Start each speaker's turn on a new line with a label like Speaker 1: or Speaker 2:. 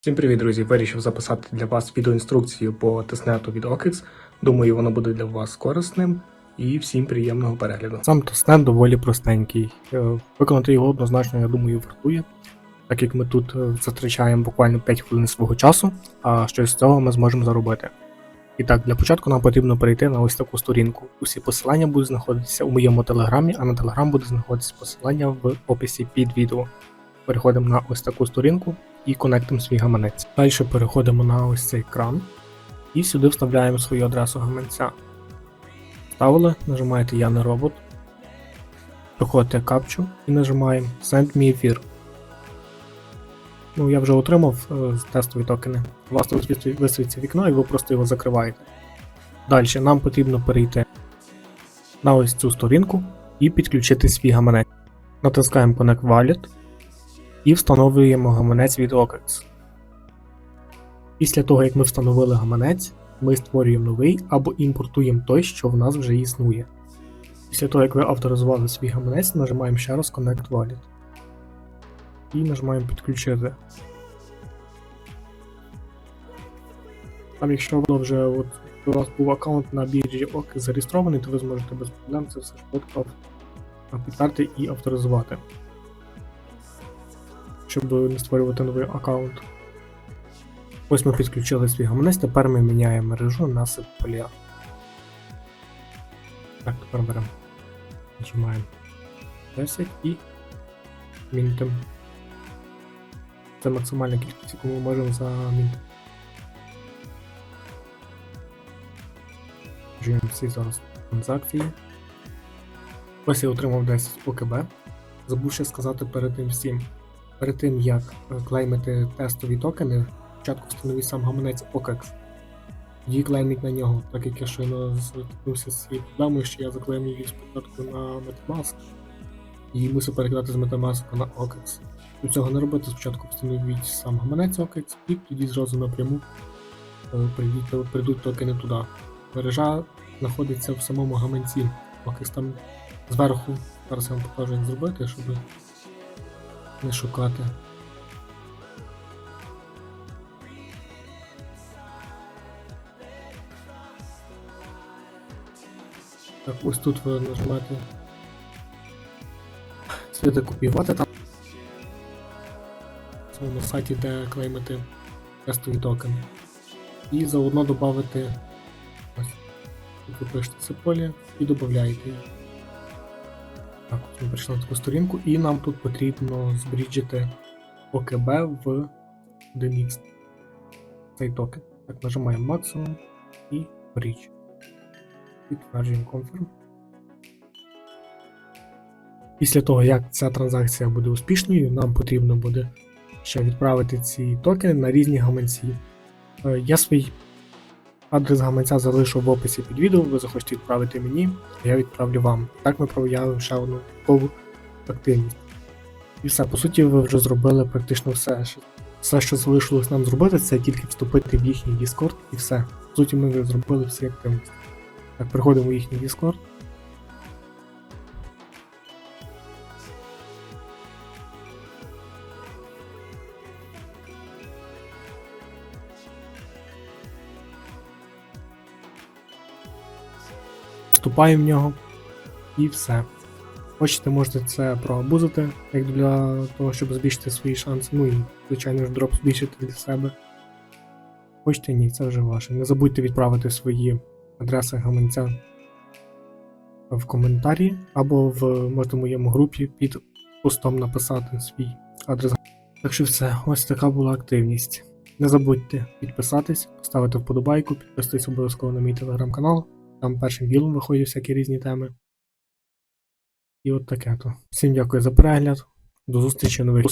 Speaker 1: Всім привіт, друзі! Вирішив записати для вас відеоінструкцію по тестнету від OKX. Думаю, воно буде для вас корисним і всім приємного перегляду. Сам тестнет доволі простенький. Е, Виконати його однозначно, я думаю, вартує, так як ми тут е, затрачаємо буквально 5 хвилин свого часу, а щось з цього ми зможемо заробити. І так, для початку нам потрібно перейти на ось таку сторінку. Усі посилання будуть знаходитися у моєму телеграмі, а на телеграм буде знаходитися посилання в описі під відео. Переходимо на ось таку сторінку і конектимо свій гаманець. Далі переходимо на ось цей екран і сюди вставляємо свою адресу гаманця. Вставили, нажимаєте Я не робот, проходите капчу і нажимаємо Send me Efir. Ну, я вже отримав е, тестові токени. У вас висвітиться вікно, і ви просто його закриваєте. Далі нам потрібно перейти на ось цю сторінку і підключити свій гаманець. Натискаємо Connect Wallet і встановлюємо гаманець від OKEX. Після того, як ми встановили гаманець, ми створюємо новий або імпортуємо той, що в нас вже існує. Після того, як ви авторизували свій гаманець, нажимаємо ще раз Connect Wallet. І нажимаємо підключити. Там, якщо воно вже от, у вас був аккаунт на біржі OKEX зареєстрований, то ви зможете без проблем це все швидко підтвердити і авторизувати щоб не створювати новий аккаунт. Ось ми підключили свій гаманець, тепер ми міняємо мережу на сетполія. Так, тепер беремо. Нажимаємо 10 і мінтим. Це максимальна кількість, яку ми можемо замінити. Жуємо всі зараз транзакції. Ось я отримав 10 ОКБ. Забув ще сказати перед тим всім. Перед тим як е, клеймити тестові токени, спочатку встановіть сам гаманець OKEX. Тоді клейміть на нього, так як я щойно зіткнувся з цією проблемою, що я заклеїв її спочатку на Metamask і мусив перекидати з Metamask на OKEX. Щоб цього не робити, спочатку встановіть сам гаманець OKEX і тоді зразу напряму е, прийдуть, токени туди. Мережа знаходиться в самому гаманці OKEX там зверху. Зараз я вам покажу, як зробити, щоб не шукати. Так, ось тут ви нажимаєте сліди копіювати там на сайті, де клеймити тестові токени. І заодно додати ось ви пишете це поле і додаєте. Так, ми прийшли на таку сторінку, і нам тут потрібно збріджити ОКБ в 1x. Цей токен. Так, нажимаємо максимум і брідж. Підтверджуємо Confirm. Після того, як ця транзакція буде успішною, нам потрібно буде ще відправити ці токени на різні гаманці. Е, Я свій Адрес гаманця залишу в описі під відео, ви захочете відправити мені, а я відправлю вам. Так ми проявимо ще одну типову активність. І все, по суті, ви вже зробили практично все. Все, що залишилось нам зробити, це тільки вступити в їхній Discord і все. По суті, ми вже зробили всі активності. Так, приходимо в їхній Discord. Вступаємо в нього і все. Хочете, можете це проабузити, як для того, щоб збільшити свої шанси, ну і, звичайно ж, дроп збільшити для себе. Хочете ні, це вже ваше. Не забудьте відправити свої адреси гаманця в коментарі, або в можете моєму групі під постом написати свій адрес. Так що все, ось така була активність. Не забудьте підписатись, поставити вподобайку, підписуйтесь обов'язково на мій телеграм-канал. Там першим ділом виходять всякі різні теми. І от таке то. Всім дякую за перегляд. До зустрічі нових.